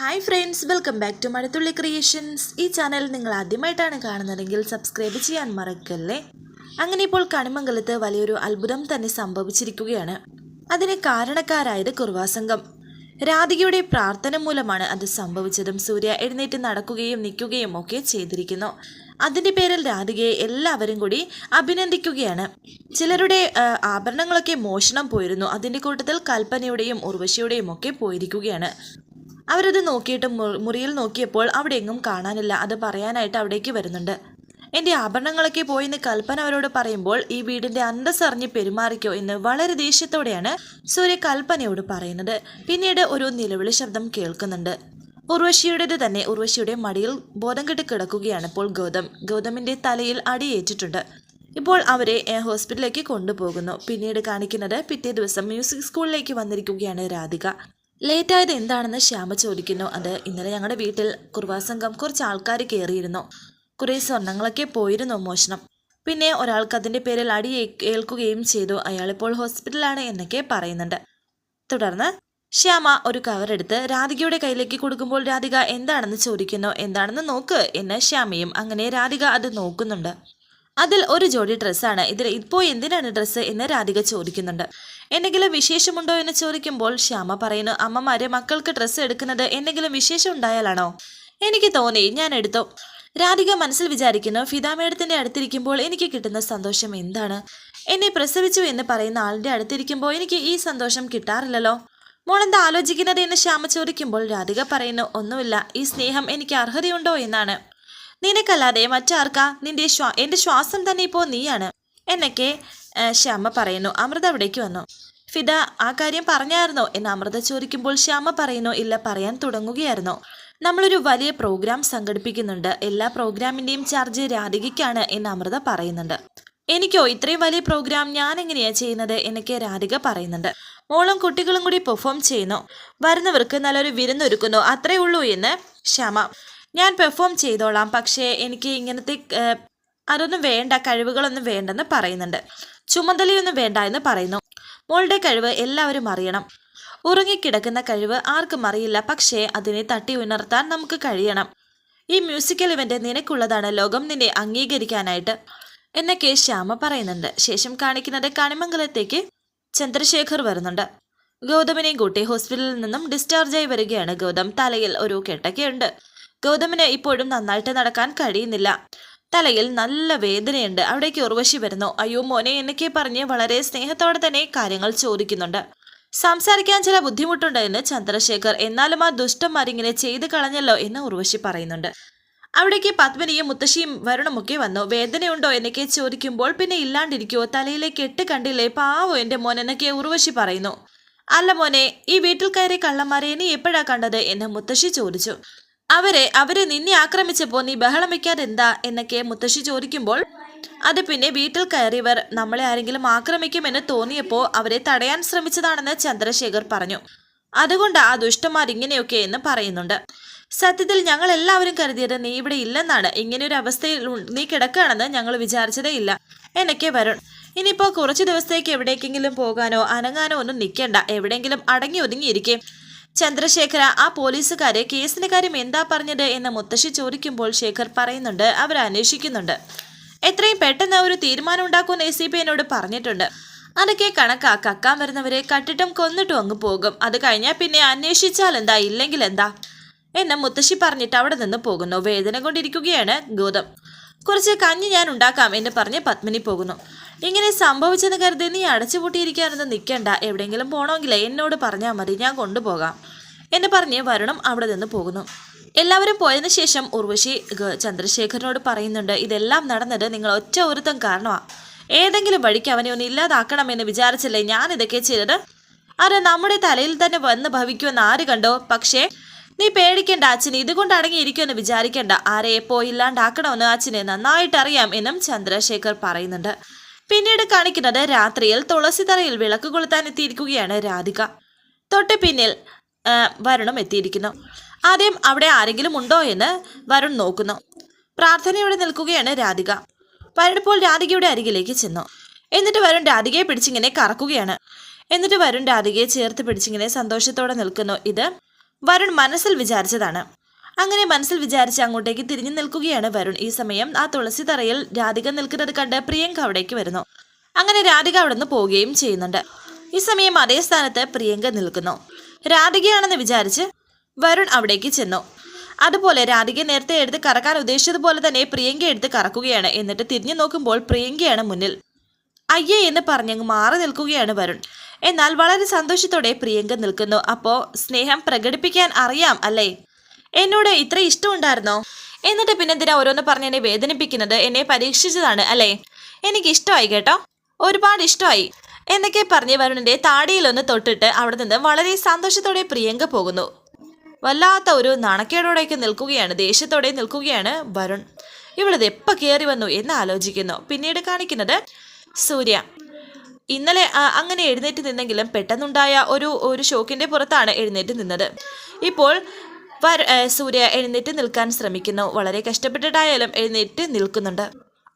Hi friends welcome back to Mazhathulli creations ഈ channel നിങ്ങൾ ആദ്യമായിട്ടാണ് കാണുന്നതെങ്കിൽ സബ്സ്ക്രൈബ് ചെയ്യാൻ മറക്കല്ലേ? അങ്ങനെ ഇപ്പോൾ കണിമംഗലത്ത് വലിയൊരു അത്ഭുതം തന്നെ സംഭവിച്ചിരിക്കുകയാണ്. അതിന് കാരണക്കാരായത് കുർവാസംഘം രാധികയുടെ പ്രാർത്ഥന മൂലമാണ് അത് സംഭവിച്ചതും സൂര്യ എഴുന്നേറ്റ് നടക്കുകയും നിൽക്കുകയും ഒക്കെ ചെയ്തിരിക്കുന്നു. അതിന്റെ പേരിൽ രാധികയെ എല്ലാവരും കൂടി അഭിനന്ദിക്കുകയാണ്. ചിലരുടെ ആഭരണങ്ങളൊക്കെ മോഷണം പോയിരുന്നു. അതിന്റെ കൂട്ടത്തിൽ കൽപ്പനയുടെയും ഉർവശിയുടെയും ഒക്കെ പോയിരിക്കുകയാണ്. അവരത് നോക്കിയിട്ട് മുറിയിൽ നോക്കിയപ്പോൾ അവിടെ എങ്ങും കാണാനില്ല. അത് പറയാനായിട്ട് അവിടേക്ക് വരുന്നുണ്ട്. എന്റെ ആഭരണങ്ങളൊക്കെ പോയെന്ന് കൽപ്പന അവരോട് പറയുമ്പോൾ ഈ വീടിന്റെ അന്തസ്സറിഞ്ഞ് പെരുമാറിക്കോ എന്ന് വളരെ ദേഷ്യത്തോടെയാണ് സൂര്യ കൽപ്പനയോട് പറയുന്നത്. പിന്നീട് ഒരു നിലവിളി ശബ്ദം കേൾക്കുന്നുണ്ട്. ഉർവശിയുടേത് തന്നെ ഉർവശിയുടെ മടിയിൽ ബോധം കെട്ട് കിടക്കുകയാണ് ഇപ്പോൾ ഗൗതം. ഗൗതമിന്റെ തലയിൽ അടിയേറ്റിട്ടുണ്ട്. ഇപ്പോൾ അവരെ ഹോസ്പിറ്റലിലേക്ക് കൊണ്ടുപോകുന്നു. പിന്നീട് കാണിക്കുന്നത് പിറ്റേ ദിവസം മ്യൂസിക് സ്കൂളിലേക്ക് വന്നിരിക്കുകയാണ് രാധിക. ലേറ്റ് ആയത് എന്താണെന്ന് ശ്യാമ ചോദിക്കുന്നു. അത് ഇന്നലെ ഞങ്ങളുടെ വീട്ടിൽ കുർവാസംഘം കുറച്ച് ആൾക്കാർ കയറിയിരുന്നു കുറേ സ്വർണങ്ങളൊക്കെ പോയിരുന്നു മോഷണം. പിന്നെ ഒരാൾക്ക് അതിന്റെ പേരിൽ അടി ഏൽക്കുകയും ചെയ്തു. അയാളിപ്പോൾ ഹോസ്പിറ്റലാണ് എന്നൊക്കെ പറയുന്നുണ്ട്. തുടർന്ന് ശ്യാമ ഒരു കവറെടുത്ത് രാധികയുടെ കയ്യിലേക്ക് കൊടുക്കുമ്പോൾ രാധിക എന്താണെന്ന് ചോദിക്കുന്നു. എന്താണെന്ന് നോക്ക് എന്ന് ശ്യാമയും അങ്ങനെ രാധിക അത് നോക്കുന്നുണ്ട്. അതിൽ ഒരു ജോഡി ഡ്രസ്സാണ്. ഇതിൽ ഇപ്പോൾ എന്തിനാണ് ഡ്രസ്സ് എന്ന് രാധിക ചോദിക്കുന്നുണ്ട്. എന്തെങ്കിലും വിശേഷമുണ്ടോ എന്ന് ചോദിക്കുമ്പോൾ ശ്യാമ പറയുന്നു അമ്മമാര് മക്കൾക്ക് ഡ്രസ്സ് എടുക്കുന്നത് എന്തെങ്കിലും വിശേഷം ഉണ്ടായാലാണോ? എനിക്ക് തോന്നി ഞാൻ എടുത്തു. രാധിക മനസ്സിൽ വിചാരിക്കുന്നു ഫിതാമേടത്തിന്റെ അടുത്തിരിക്കുമ്പോൾ എനിക്ക് കിട്ടുന്ന സന്തോഷം എന്താണ്? എന്നെ പ്രസവിച്ചു എന്ന് പറയുന്ന ആളിന്റെ അടുത്തിരിക്കുമ്പോൾ എനിക്ക് ഈ സന്തോഷം കിട്ടാറില്ലല്ലോ? മോളെന്താ ആലോചിക്കുന്നത്? എന്ന് ശ്യാമ ചോദിക്കുമ്പോൾ രാധിക പറയുന്നു ഒന്നുമില്ല ഈ സ്നേഹം എനിക്ക് അർഹതയുണ്ടോ? എന്നാണ്. നിനക്കല്ലാതെ മറ്റാർക്കാ? നിന്റെ ശ്വാ എന്റെ ശ്വാസം തന്നെ ഇപ്പോൾ നീയാണ്. എന്നൊക്കെ ശ്യാമ പറയുന്നു. അമൃത അവിടേക്ക് വന്നു. ഫിദ ആ കാര്യം പറഞ്ഞായിരുന്നോ? എന്ന് അമൃത ചോദിക്കുമ്പോൾ ശ്യാമ പറയുന്നു ഇല്ല പറയാൻ തുടങ്ങുകയായിരുന്നു. നമ്മളൊരു വലിയ പ്രോഗ്രാം സംഘടിപ്പിക്കുന്നുണ്ട്. എല്ലാ പ്രോഗ്രാമിന്റെയും ചാർജ് രാധികയ്ക്കാണ് എന്ന് അമൃത പറയുന്നുണ്ട്. എനിക്കോ ഇത്രയും വലിയ പ്രോഗ്രാം ഞാൻ എങ്ങനെയാ ചെയ്യുന്നത്? എന്നൊക്കെ രാധിക പറയുന്നുണ്ട്. മോളും കുട്ടികളും കൂടി പെർഫോം ചെയ്യുന്നു. വരുന്നവർക്ക് നല്ലൊരു വിരുന്നൊരുക്കുന്നു. അത്രേ ഉള്ളൂ എന്ന് ശ്യാമ ഞാൻ പെർഫോം ചെയ്തോളാം. പക്ഷേ എനിക്ക് ഇങ്ങനത്തെ അതൊന്നും വേണ്ട കഴിവുകളൊന്നും വേണ്ടെന്ന് പറയുന്നുണ്ട്. ചുമതലയൊന്നും വേണ്ട എന്ന് പറയുന്നു. മോളുടെ കഴിവ് എല്ലാവരും അറിയണം. ഉറങ്ങിക്കിടക്കുന്ന കഴിവ് ആർക്കും അറിയില്ല. പക്ഷേ അതിനെ തട്ടി ഉണർത്താൻ നമുക്ക് കഴിയണം. ഈ മ്യൂസിക്കൽ ഇവന്റ് നിനക്കുള്ളതാണ്. ലോകം നിന്നെ അംഗീകരിക്കാനായിട്ട്. എന്നൊക്കെ ശ്യാമ പറയുന്നുണ്ട്. ശേഷം കാണിക്കുന്നത് കണിമംഗലത്തേക്ക് ചന്ദ്രശേഖർ വരുന്നുണ്ട്. ഗൗതമിനെയും കൂട്ടി ഹോസ്പിറ്റലിൽ നിന്നും ഡിസ്ചാർജായി വരികയാണ് ഗൗതം. തലയിൽ ഒരു കെട്ടൊക്കെയുണ്ട്. ഗൗതമിന് ഇപ്പോഴും നന്നായിട്ട് നടക്കാൻ കഴിയുന്നില്ല. തലയിൽ നല്ല വേദനയുണ്ട്. അവിടേക്ക് ഉർവശി വരുന്നു. അയ്യോ മോനെ എന്നൊക്കെ പറഞ്ഞ് വളരെ സ്നേഹത്തോടെ തന്നെ കാര്യങ്ങൾ ചോദിക്കുന്നുണ്ട്. സംസാരിക്കാൻ ചില ബുദ്ധിമുട്ടുണ്ട് എന്ന് ചന്ദ്രശേഖർ. എന്നാലും ആ ദുഷ്ടന്മാരിങ്ങനെ ചെയ്തു കളഞ്ഞല്ലോ എന്ന് ഉർവശി പറയുന്നുണ്ട്. അവിടേക്ക് പത്മിനിയും മുത്തശ്ശിയും വരുണമൊക്കെ വന്നു. വേദനയുണ്ടോ? എന്നൊക്കെ ചോദിക്കുമ്പോൾ പിന്നെ ഇല്ലാണ്ടിരിക്കുവോ? തലയിലെ കെട്ട് കണ്ടില്ലേ? പാവോ എന്റെ മോൻ എന്നൊക്കെ ഉർവശി പറയുന്നു. അല്ല മോനെ ഈ വീട്ടിൽ കയറി കള്ളന്മാരെ നീ എപ്പോഴാ കണ്ടത്? എന്ന് മുത്തശ്ശി ചോദിച്ചു. അവരെ അവരെ നിന്നെ ആക്രമിച്ചപ്പോ നീ ബഹളം വെക്കാതെ എന്താ എന്നൊക്കെ മുത്തശ്ശി ചോദിക്കുമ്പോൾ അത് പിന്നെ വീട്ടിൽ കയറിയവർ നമ്മളെ ആരെങ്കിലും ആക്രമിക്കുമെന്ന് തോന്നിയപ്പോ അവരെ തടയാൻ ശ്രമിച്ചതാണെന്ന് ചന്ദ്രശേഖർ പറഞ്ഞു. അതുകൊണ്ട് ആ ദുഷ്ടന്മാർ ഇങ്ങനെയൊക്കെ എന്ന് പറയുന്നുണ്ട്. സത്യത്തിൽ ഞങ്ങൾ എല്ലാവരും കരുതിയത് നീ ഇവിടെ ഇല്ലെന്നാണ്. ഇങ്ങനെ ഒരു അവസ്ഥയിൽ നീ കിടക്കുകയാണെന്ന് ഞങ്ങൾ വിചാരിച്ചതേ ഇല്ല എന്നൊക്കെ വരുൺ. ഇനിയിപ്പോ കുറച്ച് ദിവസത്തേക്ക് എവിടേക്കെങ്കിലും പോകാനോ അനങ്ങാനോ ഒന്നും നിൽക്കേണ്ട. എവിടെയെങ്കിലും അടങ്ങി ഒതുങ്ങിയിരിക്കെ. ചന്ദ്രശേഖര ആ പോലീസുകാരെ കേസിന്റെ കാര്യം എന്താ പറഞ്ഞത് എന്ന് മുത്തശ്ശി ചോദിക്കുമ്പോൾ ശേഖർ പറയുന്നുണ്ട് അവർ അന്വേഷിക്കുന്നുണ്ട്. എത്രയും പെട്ടെന്ന് ഒരു തീരുമാനം ഉണ്ടാക്കുമെന്ന് എ സി പി എന്നോട് പറഞ്ഞിട്ടുണ്ട്. അതൊക്കെ കണക്കാ കക്കാൻ വരുന്നവരെ കട്ടിട്ടും കൊന്നിട്ടും അങ്ങ് പോകും. അത് കഴിഞ്ഞാൽ പിന്നെ അന്വേഷിച്ചാൽ എന്താ? ഇല്ലെങ്കിൽ എന്താ? എന്ന് മുത്തശ്ശി പറഞ്ഞിട്ട് അവിടെ നിന്ന് പോകുന്നു. വേദന കൊണ്ടിരിക്കുകയാണ് ഗൗതം. കുറച്ച് കഞ്ഞി ഞാൻ ഉണ്ടാക്കാം എന്ന് പറഞ്ഞ് പത്മിനി പോകുന്നു. ഇങ്ങനെ സംഭവിച്ചെന്ന് കരുതി നീ അടച്ചുപൂട്ടിയിരിക്കാനൊന്നും നിൽക്കണ്ട എവിടെയെങ്കിലും പോകണമെങ്കിലേ എന്നോട് പറഞ്ഞാൽ മതി ഞാൻ കൊണ്ടുപോകാം. എന്ന് പറഞ്ഞ് വരുണം അവിടെ നിന്ന് പോകുന്നു. എല്ലാവരും പോയതിനു ശേഷം ഉർവശി ചന്ദ്രശേഖരനോട് പറയുന്നുണ്ട് ഇതെല്ലാം നടന്നത് നിങ്ങൾ ഒറ്റ ഒരുത്തം കാരണമാണ് ഏതെങ്കിലും വഴിക്ക് അവനെ ഒന്ന് ഇല്ലാതാക്കണമെന്ന് വിചാരിച്ചല്ലേ ഞാൻ ഇതൊക്കെ ചെയ്തത്? അത് നമ്മുടെ തലയിൽ തന്നെ വന്ന് ഭവിക്കുമെന്ന് ആര് കണ്ടോ? പക്ഷേ നീ പേടിക്കേണ്ട അച്ഛൻ ഇതുകൊണ്ട് അടങ്ങിയിരിക്കുമെന്ന് വിചാരിക്കേണ്ട. ആരെ എപ്പോ ഇല്ലാണ്ടാക്കണമെന്ന് അച്ഛനെ നന്നായിട്ടറിയാം എന്നും ചന്ദ്രശേഖർ പറയുന്നുണ്ട്. പിന്നീട് കാണിക്കുന്നത് രാത്രിയിൽ തുളസി തറയിൽ വിളക്ക് കൊളുത്താൻ എത്തിയിരിക്കുകയാണ് രാധിക. തൊട്ട് പിന്നിൽ വരുണും എത്തിയിരിക്കുന്നു. ആദ്യം അവിടെ ആരെങ്കിലും ഉണ്ടോ എന്ന് വരുൺ നോക്കുന്നു. പ്രാർത്ഥനയോടെ നിൽക്കുകയാണ് രാധിക. വരുണിപ്പോൾ രാധികയുടെ അരികിലേക്ക് ചെന്നു. എന്നിട്ട് വരുൺ രാധികയെ പിടിച്ചിങ്ങനെ കറക്കുകയാണ്. എന്നിട്ട് വരുൺ രാധികയെ ചേർത്ത് പിടിച്ചിങ്ങനെ സന്തോഷത്തോടെ നിൽക്കുന്നു. ഇത് വരുൺ മനസ്സിൽ വിചാരിച്ചതാണ്. അങ്ങനെ മനസ്സിൽ വിചാരിച്ച് അങ്ങോട്ടേക്ക് തിരിഞ്ഞു നിൽക്കുകയാണ് വരുൺ. ഈ സമയം ആ തുളസി തറയിൽ രാധിക നിൽക്കുന്നത് കണ്ട് പ്രിയങ്ക അവിടേക്ക് വരുന്നു. അങ്ങനെ രാധിക അവിടെ നിന്ന് പോവുകയും ചെയ്യുന്നുണ്ട്. ഈ സമയം അതേ സ്ഥാനത്ത് പ്രിയങ്ക നിൽക്കുന്നു. രാധികയാണെന്ന് വിചാരിച്ച് വരുൺ അവിടേക്ക് ചെന്നു. അതുപോലെ രാധിക നേരത്തെ എടുത്ത് കറക്കാൻ ഉദ്ദേശിച്ചതുപോലെ തന്നെ പ്രിയങ്ക എടുത്ത് കറക്കുകയാണ്. എന്നിട്ട് തിരിഞ്ഞു നോക്കുമ്പോൾ പ്രിയങ്കയാണ് മുന്നിൽ. അയ്യേ എന്ന് പറഞ്ഞങ്ങ് മാറി നിൽക്കുകയാണ് വരുൺ. എന്നാൽ വളരെ സന്തോഷത്തോടെ പ്രിയങ്ക നിൽക്കുന്നു. അപ്പോൾ സ്നേഹം പ്രകടിപ്പിക്കാൻ അറിയാം അല്ലേ? എന്നോട് ഇത്ര ഇഷ്ടമുണ്ടായിരുന്നോ? എന്നിട്ട് പിന്നെ എന്തിനാ ഓരോന്ന് പറഞ്ഞ് എന്നെ വേദനിപ്പിക്കുന്നത്? എന്നെ പരീക്ഷിച്ചതാണ് അല്ലേ? എനിക്ക് ഇഷ്ടമായി കേട്ടോ. ഒരുപാട് ഇഷ്ടമായി. എന്നൊക്കെ പറഞ്ഞ് വരുണിന്റെ താടിയിലൊന്ന് തൊട്ടിട്ട് അവിടെ നിന്ന് വളരെ സന്തോഷത്തോടെ പ്രിയങ്ക പോകുന്നു. വല്ലാത്ത ഒരു നാണക്കേടോടെയൊക്കെ നിൽക്കുകയാണ് ദേഷ്യത്തോടെ നിൽക്കുകയാണ് വരുൺ. ഇവളിത് എപ്പോൾ കയറി വന്നു എന്ന് ആലോചിക്കുന്നു. പിന്നീട് കാണിക്കുന്നത് സൂര്യ. ഇന്നലെ അങ്ങനെ എഴുന്നേറ്റ് നിന്നെങ്കിലും പെട്ടെന്നുണ്ടായ ഒരു ഒരു ഷോക്കിന്റെ പുറത്താണ് എഴുന്നേറ്റ് നിന്നത്. ഇപ്പോൾ സൂര്യ എഴുന്നേറ്റ് നിൽക്കാൻ ശ്രമിക്കുന്നു. വളരെ കഷ്ടപ്പെട്ടിട്ടായാലും എഴുന്നേറ്റ് നിൽക്കുന്നുണ്ട്.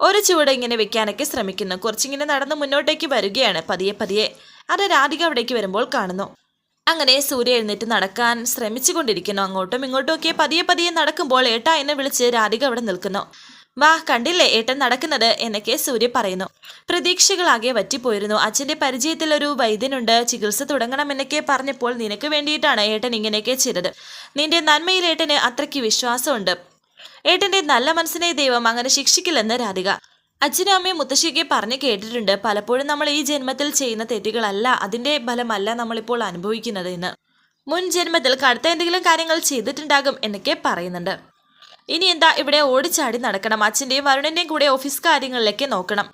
ഒരു ചുവട് ഇങ്ങനെ വെക്കാനൊക്കെ ശ്രമിക്കുന്നു. കുറച്ചിങ്ങനെ നടന്ന് മുന്നോട്ടേക്ക് വരികയാണ് പതിയെ പതിയെ. അത് രാധിക അവിടേക്ക് വരുമ്പോൾ കാണുന്നു. അങ്ങനെ സൂര്യ എഴുന്നേറ്റ് നടക്കാൻ ശ്രമിച്ചുകൊണ്ടിരിക്കുന്നു. അങ്ങോട്ടും ഇങ്ങോട്ടും ഒക്കെ പതിയെ പതിയെ നടക്കുമ്പോൾ ഏട്ടാ എന്നെ വിളിച്ച് രാധിക അവിടെ നിൽക്കുന്നു. വാ കണ്ടില്ലേ? ഏട്ടൻ നടക്കുന്നത്? എന്നൊക്കെ സൂര്യ പറയുന്നു. പ്രതീക്ഷകളാകെ വറ്റിപ്പോയിരുന്നു. അച്ഛന്റെ പരിചയത്തിൽ ഒരു വൈദ്യനുണ്ട്. ചികിത്സ തുടങ്ങണമെന്നൊക്കെ പറഞ്ഞപ്പോൾ നിനക്ക് വേണ്ടിയിട്ടാണ് ഏട്ടൻ ഇങ്ങനെയൊക്കെ ചെയ്തത്. നിന്റെ നന്മയിൽ ഏട്ടന് അത്രയ്ക്ക് വിശ്വാസമുണ്ട്. ഏട്ടന്റെ നല്ല മനസ്സിനെ ദൈവം അങ്ങനെ ശിക്ഷിക്കില്ലെന്ന് രാധിക. അച്ഛനും അമ്മയും മുത്തശ്ശിയൊക്കെ പറഞ്ഞു കേട്ടിട്ടുണ്ട്. പലപ്പോഴും നമ്മൾ ഈ ജന്മത്തിൽ ചെയ്യുന്ന തെറ്റുകളല്ല അതിന്റെ ഫലമല്ല നമ്മളിപ്പോൾ അനുഭവിക്കുന്നത് എന്ന്. മുൻ ജന്മത്തിൽ കടുത്ത എന്തെങ്കിലും കാര്യങ്ങൾ ചെയ്തിട്ടുണ്ടാകും എന്നൊക്കെ പറയുന്നുണ്ട്. ഇനി എന്താ ഇവിടെ ഓടിച്ചാടി നടക്കണം. അച്ഛന്റെയും വരുണന്റെയും കൂടെ ഓഫീസ് കാര്യങ്ങളിലേക്ക് നോക്കണം.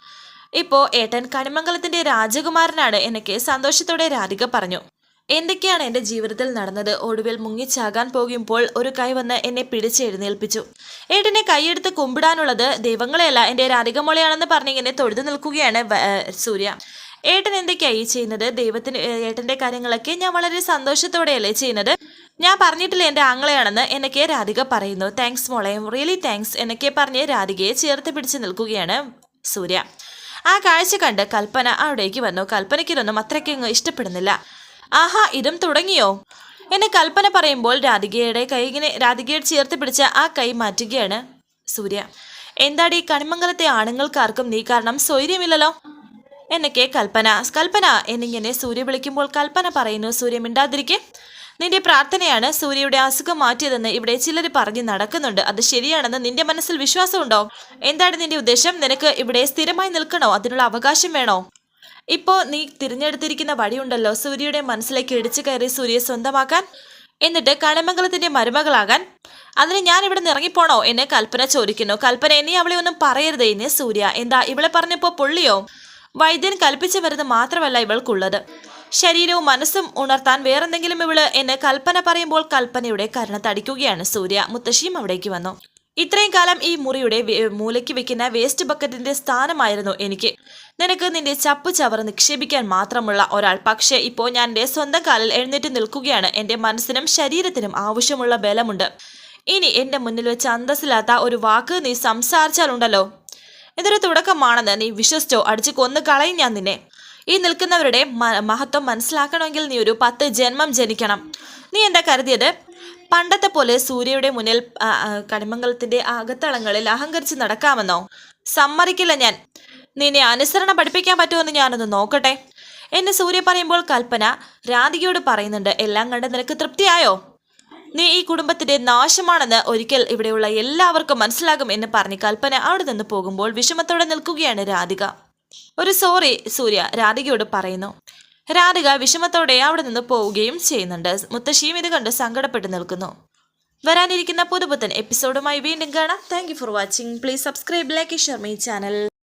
ഇപ്പോൾ ഏട്ടൻ കണിമംഗലത്തിന്റെ രാജകുമാരനാണ് എന്നൊക്കെ സന്തോഷത്തോടെ രാധിക പറഞ്ഞു. എന്തൊക്കെയാണ് എന്റെ ജീവിതത്തിൽ നടന്നത്? ഒടുവിൽ മുങ്ങിച്ചാകാൻ പോകുമ്പോൾ ഒരു കൈ വന്ന് എന്നെ പിടിച്ചെഴുന്നേൽപ്പിച്ചു ഏട്ടനെ കൈയെടുത്ത് കുമ്പിടാനുള്ളത് ദൈവങ്ങളെയല്ല എന്റെ രാധികമോളയാണെന്ന് പറഞ്ഞിങ്ങനെ തൊഴുതു നിൽക്കുകയാണ് സൂര്യ. ഏട്ടൻ എന്തൊക്കെയായി ചെയ്യുന്നത്? ദൈവത്തിന് ഏട്ടന്റെ കാര്യങ്ങളൊക്കെ ഞാൻ വളരെ സന്തോഷത്തോടെയല്ലേ ചെയ്യുന്നത്? ഞാൻ പറഞ്ഞിട്ടില്ല എന്റെ ആങ്ങളെയാണെന്ന്? എന്നൊക്കെ രാധിക പറയുന്നു. താങ്ക്സ് മോളെ റിയലി താങ്ക്സ് എന്നൊക്കെ പറഞ്ഞ് രാധികയെ ചേർത്ത് പിടിച്ച് നിൽക്കുകയാണ് സൂര്യ. ആ കാഴ്ച കണ്ട് കൽപ്പന അവിടേക്ക് വന്നു. കൽപ്പനയ്ക്കിതൊന്നും അത്രയ്ക്കങ്ങ് ഇഷ്ടപ്പെടുന്നില്ല. ആഹാ ഇതും തുടങ്ങിയോ? എന്നെ കൽപ്പന പറയുമ്പോൾ രാധികയുടെ കൈ ഇങ്ങനെ രാധികയെ ചേർത്ത് പിടിച്ച ആ കൈ മാറ്റുകയാണ് സൂര്യ. എന്താടി കണിമംഗലത്തെ ആണുങ്ങൾക്കാർക്കും നീ കാരണം സ്വൈര്യമില്ലല്ലോ? എന്നൊക്കെ കൽപ്പന. കൽപ്പന എന്നിങ്ങനെ സൂര്യ വിളിക്കുമ്പോൾ കൽപ്പന പറയുന്നു സൂര്യ മിണ്ടാതിരിക്കെ. നിന്റെ പ്രാർത്ഥനയാണ് സൂര്യയുടെ അസുഖം മാറ്റിയതെന്ന് ഇവിടെ ചിലർ പറഞ്ഞ് നടക്കുന്നുണ്ട്. അത് ശരിയാണെന്ന് നിന്റെ മനസ്സിൽ വിശ്വാസമുണ്ടോ? എന്താണ് നിന്റെ ഉദ്ദേശം? നിനക്ക് ഇവിടെ സ്ഥിരമായി നിൽക്കണോ? അതിനുള്ള അവകാശം വേണോ? ഇപ്പോ നീ തിരഞ്ഞെടുത്തിരിക്കുന്ന വഴിയുണ്ടല്ലോ. സൂര്യയുടെ മനസ്സിലേക്ക് ഇടിച്ചു കയറി സൂര്യയെ സ്വന്തമാക്കാൻ എന്നിട്ട് കലമംഗലത്തിന്റെ മരുമകളാകാൻ. അതിന് ഞാൻ ഇവിടെ ഇറങ്ങിപ്പോണോ? എന്നെ കൽപ്പന ചോദിക്കുന്നു. കൽപ്പന ഇനി അവളെ ഒന്നും പറയരുത് നീ സൂര്യ. എന്താ ഇവളെ പറഞ്ഞപ്പോ പൊള്ളിയോ? വൈദ്യൻ കൽപ്പിച്ചു വരുന്നത് മാത്രമല്ല ഇവൾക്കുള്ളത്. ശരീരവും മനസ്സും ഉണർത്താൻ വേറെന്തെങ്കിലും ഇവൾ എന്നെ കൽപ്പന പറയുമ്പോൾ കൽപ്പനയുടെ കരണത്തടിക്കുകയാണ് സൂര്യ. മുത്തശ്ശിയും അവിടേക്ക് വന്നു. ഇത്രയും കാലം ഈ മുറിയുടെ മൂലയ്ക്ക് വെക്കുന്ന വേസ്റ്റ് ബക്കറ്റിന്റെ സ്ഥാനമായിരുന്നു എനിക്ക്. നിനക്ക് നിന്റെ ചപ്പ് ചവറ് നിക്ഷേപിക്കാൻ മാത്രമുള്ള ഒരാൾ. പക്ഷേ ഇപ്പോൾ ഞാൻ എന്റെ സ്വന്തം കാലിൽ എഴുന്നേറ്റ് നിൽക്കുകയാണ്. എന്റെ മനസ്സിനും ശരീരത്തിനും ആവശ്യമുള്ള ബലമുണ്ട്. ഇനി എന്റെ മുന്നിൽ വെച്ച് അന്തസ്സില്ലാത്ത ഒരു വാക്ക് നീ സംസാരിച്ചാലുണ്ടല്ലോ? ഇതൊരു തുടക്കമാണെന്ന് നീ വിശ്വസിച്ചോ? അടിച്ചു കൊന്നു കളയും ഞാൻ നിന്നെ. ഈ നിൽക്കുന്നവരുടെ മഹത്വം മനസ്സിലാക്കണമെങ്കിൽ നീ ഒരു പത്ത് ജന്മം ജനിക്കണം. നീ എന്താ കരുതിയത്? പണ്ടത്തെ പോലെ സൂര്യയുടെ മുന്നിൽ കണിമംഗലത്തിന്റെ അകത്തളങ്ങളിൽ അഹങ്കരിച്ച് നടക്കാമെന്നോ? സമ്മതിക്കില്ല ഞാൻ. നിന്നെ അനുസരണ പഠിപ്പിക്കാൻ പറ്റുമെന്ന് ഞാനൊന്ന് നോക്കട്ടെ. എന്നെ സൂര്യ പറയുമ്പോൾ കൽപ്പന രാധികയോട് പറയുന്നുണ്ട് എല്ലാം കണ്ട് നിനക്ക് തൃപ്തിയായോ? നീ ഈ കുടുംബത്തിന്റെ നാശമാണെന്ന് ഒരിക്കൽ ഇവിടെയുള്ള എല്ലാവർക്കും മനസ്സിലാകും എന്ന് പറഞ്ഞ് കൽപ്പന അവിടെ നിന്ന് പോകുമ്പോൾ വിഷമത്തോടെ നിൽക്കുകയാണ് രാധിക. ഒരു സോറി സൂര്യ രാധികയോട് പറയുന്നു. രാധിക വിഷമത്തോടെ അവിടെ നിന്ന് പോവുകയും ചെയ്യുന്നുണ്ട്. മുത്തശ്ശിയും ഇത് കണ്ട് സങ്കടപ്പെട്ട് നിൽക്കുന്നു. വരാനിരിക്കുന്ന പുതുപുത്തൻ എപ്പിസോഡുമായി വീണ്ടും കാണാം. Thank for watching please subscribe like share my channel